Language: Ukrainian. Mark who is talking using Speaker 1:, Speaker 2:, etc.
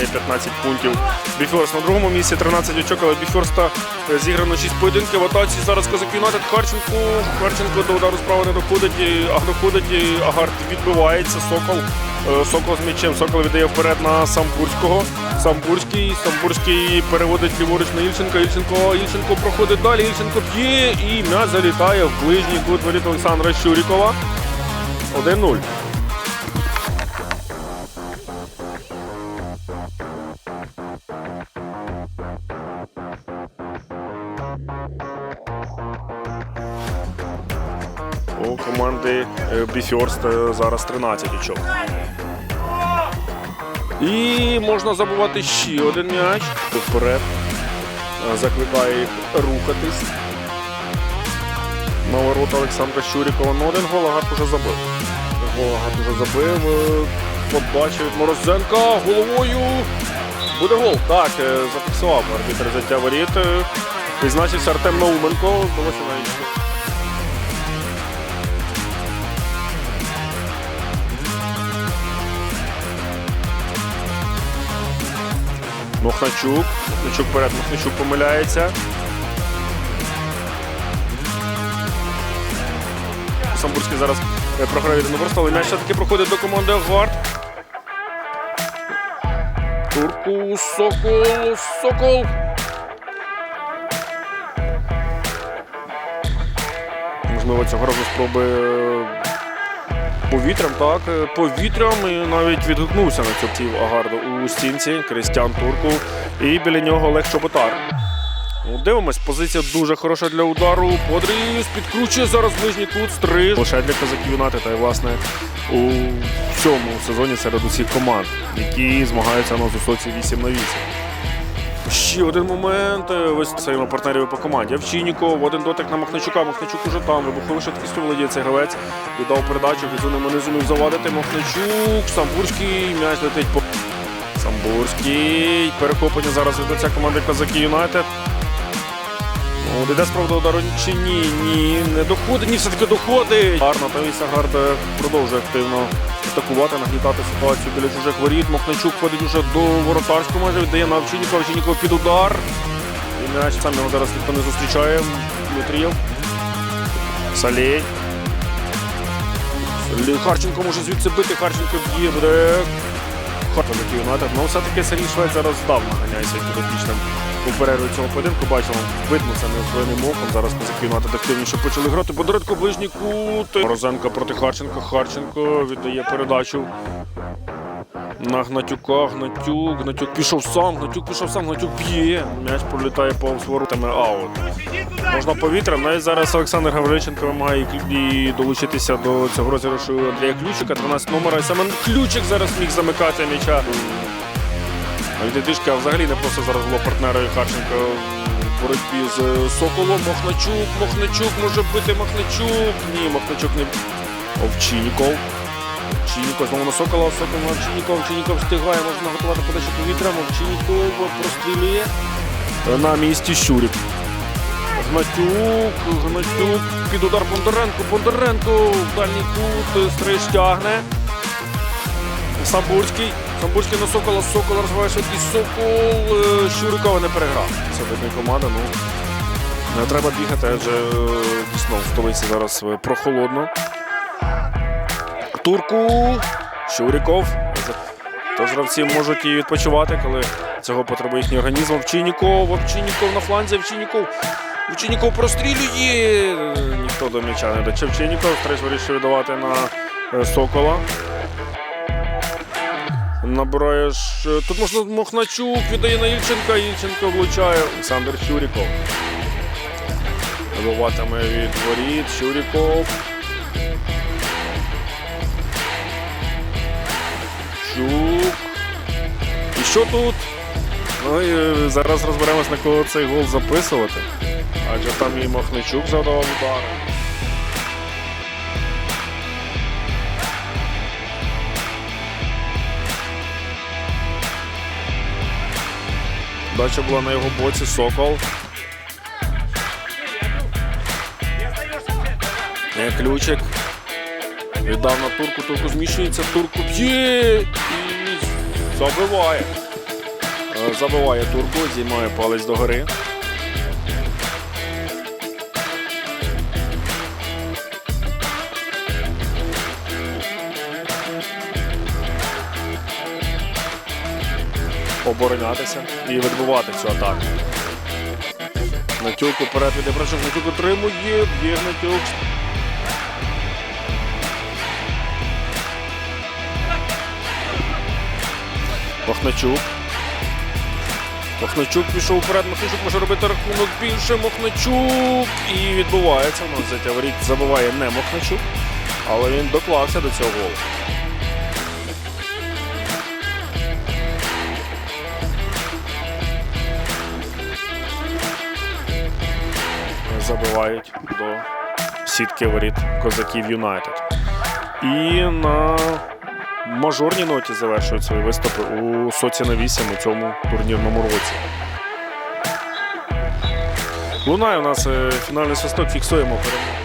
Speaker 1: 15 пунктів. Біфьорст на другому місці 13 очок, але Біфьорста е, зіграно 6 поєдинків. В атаці зараз Козак Юнайтед Харченко. Харченко до удару справа не доходить, а доходить, Агард відбивається. Сокол. Е, Сокол з м'ячем. Сокол віддає вперед на Самбурського. Самбурський. Самбурський переводить ліворуч на Ільченка. Ільченко. Ільченко проходить далі. Ільченко б'є і м'яч залітає в ближній кут воріт Олександра Щурікова. 1-0. Команди е, Біфьорст е, зараз 13 очок. І можна забувати ще один м'яч. Вперед. Е, Закликає їх рухатись. На ворота Олександра Щурікова. Ну, один гол Агарт уже забив. Гол Агарт уже забив. Подача від Морозенка головою. Буде гол. Так, зафіксував арбітр взяття воріт. Відзначився Артем Науменко. Здалося навіть. Мохначук. Мохначук вперед, Мохначук помиляється. Самбурський зараз е, програє від Новорста, але м'яч все-таки проходить до команди Агвард. Турку, Сокол, Сокол. Можливо, цього разу спроби е, повітрям, так, е, повітрям і навіть відгукнувся на цю птів Агарду у стінці Кристіан Турку. І біля нього Олег Чоботар. Ну, Дивимось, позиція дуже хороша для удару. Подріз підкручує зараз ближній кут стриж. Лише для козаків Юнайтед, та й власне у цьому сезоні серед усіх команд, які змагаються на висоці 8 на 8. Ще один момент. е, Ось своїми партнерами по команді. Овчинніков, один дотик на Махначука. Махначук уже там. Вибуховий швидкістю володіє цей гравець. Віддав передачу, Безуном не зумів завадити. Махначук, Самбурський, м'яч летить по. Самбурський. Перехоплення зараз від ця команди Козаки Юнайтед. Ну, Іде справді удару чи ні? Ні, не доходить, ні, все-таки доходить. Гарно, та Сагард е, продовжує активно атакувати, нагнітати ситуацію біля чужих воріт. Мохначук ходить уже до воротарського майже віддає на Овчиннікова. Овчинніков під удар. І м'яч сам його зараз ніхто не зустрічає. Дмитрієв. Салей. Салей. Харченко може звідси бити. Харченко б'є, буде. Харченко Юнайтед. Ну, все-таки Сергій Швець зараз здав наганяється підопічним у перерві цього поєдинку. Бачимо, видно це неозброєним оком. Зараз Юнайтед активніше почали грати. Бодоредко ближній кут. Морозенко проти Харченка. Харченко віддає передачу. На Гнатюка, Гнатюк, Гнатюк пішов сам, Гнатюк пішов сам, Гнатюк б'є. М'яч пролітає повз воротами аут. Можна повітрям. Навіть зараз Олександр Гавриличенко має і долучитися до цього розіграшу Андрія Ключика, 12 номера. І саме Ключик зараз міг замикати м'яча. А взагалі не просто зараз було партнерою Харченка в боротьбі з Соколом. Мохначук, Мохначук може бити Мохначук. Ні, Мохначук не Овчиніков. Овчиніков знову на Сокола, Сокол на Овчиніков. Овчиніков встигає, можна готувати подачу повітрям. Овчиніков прострілює. На місці Щурік. Гнатюк, Гнатюк, під удар Бондаренко, Бондаренко, в дальній кут, стриж тягне. Самбурський. Самбурський на Сокола. Сокол розвиває швидкість. Сокол. е, Щурикова не переграв. Це видна команда. Ну, не треба бігати, адже е, дійсно в столиці зараз е, прохолодно. Турку. Щуріков. Тож гравці можуть і відпочивати, коли цього потребує їхній організм. Овчинніков, Овчинніков на фланзі, Овчинніков. Овчинніков прострілює. Ніхто до м'яча не даче. Овчинніков. Стриж вирішив віддавати на Сокола. Набираєш. е, Тут можна Мохначук, віддає на Ільченка. Ільченко влучає. Олександр Щуріков. Вибиватиме від воріт. Щуріков. Чук. І що тут? Ну і е, зараз розберемось, на кого цей гол записувати. Адже там і Махничук завдавав удари. Дача була на його боці Сокол. Є ключик. Віддав на турку, турку зміщується, турку б'є і забиває. Е, Забиває турку, зіймає палець догори. Оборонятися і відбувати цю атаку. Натюк уперед від Ібрашов. Натюк отримує, б'є Натюк. Махначук. Махначук пішов вперед. Махначук може робити рахунок більше. Махначук. І відбувається. У нас взяття воріт забиває не Махначук. Але він доклався до цього голу. Забивають до сітки воріт козаків Юнайтед. І на мажорній ноті завершують свої виступи у соці на 8 у цьому турнірному році. Лунає у нас е, фінальний свисток, фіксуємо перемогу.